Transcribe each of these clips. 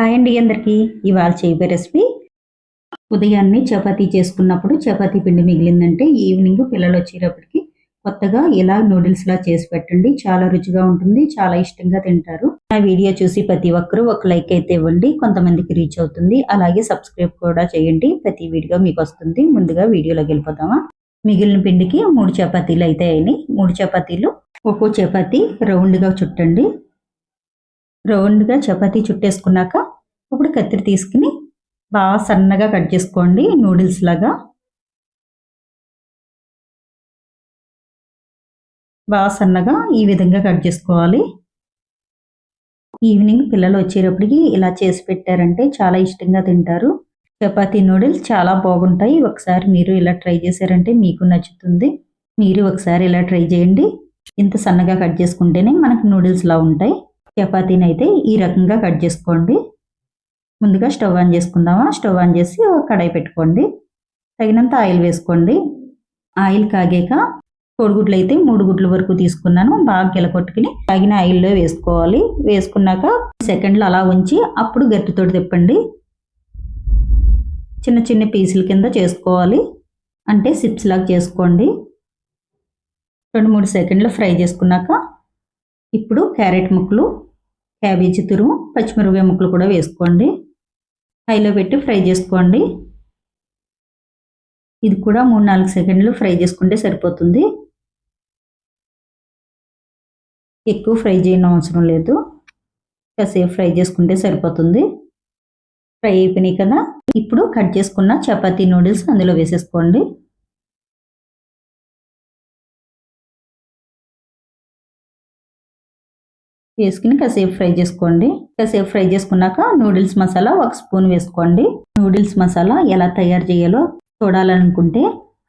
Hi అండి అందరికీ. ఇవాళ చేయబోయే రెసిపీ. ఉదయాన్నే చపాతీ చేసుకున్నప్పుడు చపాతీ పిండి మిగిలిందంటే ఈవినింగ్ పిల్లలు వచ్చేటప్పటికి కొత్తగా ఇలా నూడిల్స్ లా చేసి పెట్టండి. చాలా రుచిగా ఉంటుంది చాలా ఇష్టంగా తింటారు. నా వీడియో చూసి ప్రతి ఒక్కరూ ఒక లైక్ అయితే ఇవ్వండి. కొంతమందికి రీచ్ అవుతుంది. అలాగే సబ్స్క్రైబ్ కూడా చేయండి. ప్రతి వీడియో మీకు వస్తుంది. ముందుగా వీడియోలోకి వెళ్ళిపోతామా మిగిలిన పిండికి మూడు చపాతీలు అయితే అయినాయి. మూడు చపాతీలు ఒక్కో చపాతీ రౌండ్గా చుట్టండి. రౌండ్గా చపాతీ చుట్టేసుకున్నాక కత్తిరి తీసుకుని బాగా సన్నగా కట్ చేసుకోండి నూడిల్స్ లాగా. బాగా సన్నగా ఈ విధంగా కట్ చేసుకోవాలి. ఈవినింగ్ పిల్లలు వచ్చేటప్పటికి ఇలా చేసి పెట్టారంటే చాలా ఇష్టంగా తింటారు. చపాతీ నూడిల్స్ చాలా బాగుంటాయి. ఒకసారి మీరు ఇలా ట్రై చేశారంటే మీకు నచ్చుతుంది. మీరు ఒకసారి ఇలా ట్రై చేయండి. ఇంత సన్నగా కట్ చేసుకుంటేనే మనకు నూడిల్స్లా ఉంటాయి. చపాతీని అయితే ఈ రకంగా కట్ చేసుకోండి. ముందుగా స్టవ్ ఆన్ చేసుకుందామా? స్టవ్ ఆన్ చేసి ఒక కడాయి పెట్టుకోండి. తగినంత ఆయిల్ వేసుకోండి. ఆయిల్ కాగాక కోడిగుడ్లు అయితే మూడు గుడ్ల వరకు తీసుకున్నాను. బాగా గిలకొట్టుకుని తాగిన ఆయిల్లో వేసుకోవాలి. వేసుకున్నాక సెకండ్లు అలా ఉంచి అప్పుడు గట్టితోటి తిప్పండి. చిన్న చిన్న పీసుల కింద చేసుకోవాలి. అంటే సిప్స్ లాగా చేసుకోండి. రెండు మూడు సెకండ్లు ఫ్రై చేసుకున్నాక ఇప్పుడు క్యారెట్ ముక్కలు క్యాబేజీ తురుము పచ్చిమిరపకాయ ముక్కలు కూడా వేసుకోండి. హైలో పెట్టి ఫ్రై చేసుకోండి. ఇది కూడా మూడు నాలుగు సెకండ్లు ఫ్రై చేసుకుంటే సరిపోతుంది. ఎక్కువ ఫ్రై చేయని అవసరం లేదు. కాసేపు ఫ్రై చేసుకుంటే సరిపోతుంది. ఫ్రై అయిపోయినాయి కదా. ఇప్పుడు కట్ చేసుకున్న చపాతీ నూడిల్స్ అందులో వేసేసుకోండి. వేసుకుని కాసేపు ఫ్రై చేసుకోండి. కాసేపు ఫ్రై చేసుకున్నాక నూడిల్స్ మసాలా ఒక స్పూన్ వేసుకోండి. నూడిల్స్ మసాలా ఎలా తయారు చేయాలో చూడాలనుకుంటే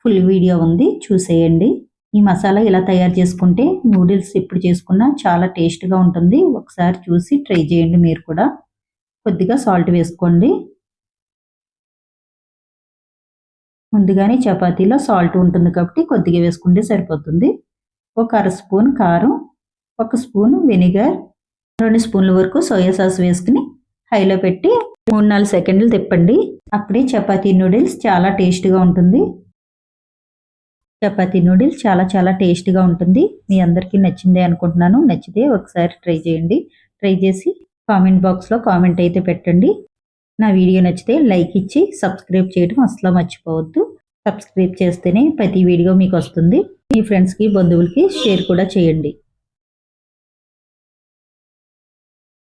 ఫుల్ వీడియో ఉంది చూసేయండి. ఈ మసాలా ఇలా తయారు చేసుకుంటే నూడిల్స్ ఇప్పుడు చేసుకున్నా చాలా టేస్ట్గా ఉంటుంది. ఒకసారి చూసి ట్రై చేయండి మీరు కూడా. కొద్దిగా సాల్ట్ వేసుకోండి. ముందుగానే చపాతీలో సాల్ట్ ఉంటుంది కాబట్టి కొద్దిగా వేసుకుంటే సరిపోతుంది. ఒక అర స్పూన్ కారం ఒక స్పూన్ వెనిగర్ రెండు స్పూన్ల వరకు సోయా సాస్ వేసుకుని హైలో పెట్టి మూడు నాలుగు సెకండ్లు తిప్పండి. అప్పుడే చపాతీ నూడిల్స్ చాలా టేస్ట్గా ఉంటుంది. చపాతీ నూడిల్స్ చాలా చాలా టేస్ట్గా ఉంటుంది. మీ అందరికీ నచ్చిందే అనుకుంటున్నాను. నచ్చితే ఒకసారి ట్రై చేయండి. ట్రై చేసి కామెంట్ బాక్స్లో కామెంట్ అయితే పెట్టండి. నా వీడియో నచ్చితే లైక్ ఇచ్చి సబ్స్క్రైబ్ చేయడం అసలు మర్చిపోవద్దు. సబ్స్క్రైబ్ చేస్తేనే ప్రతి వీడియో మీకు వస్తుంది. మీ ఫ్రెండ్స్కి బంధువులకి షేర్ కూడా చేయండి.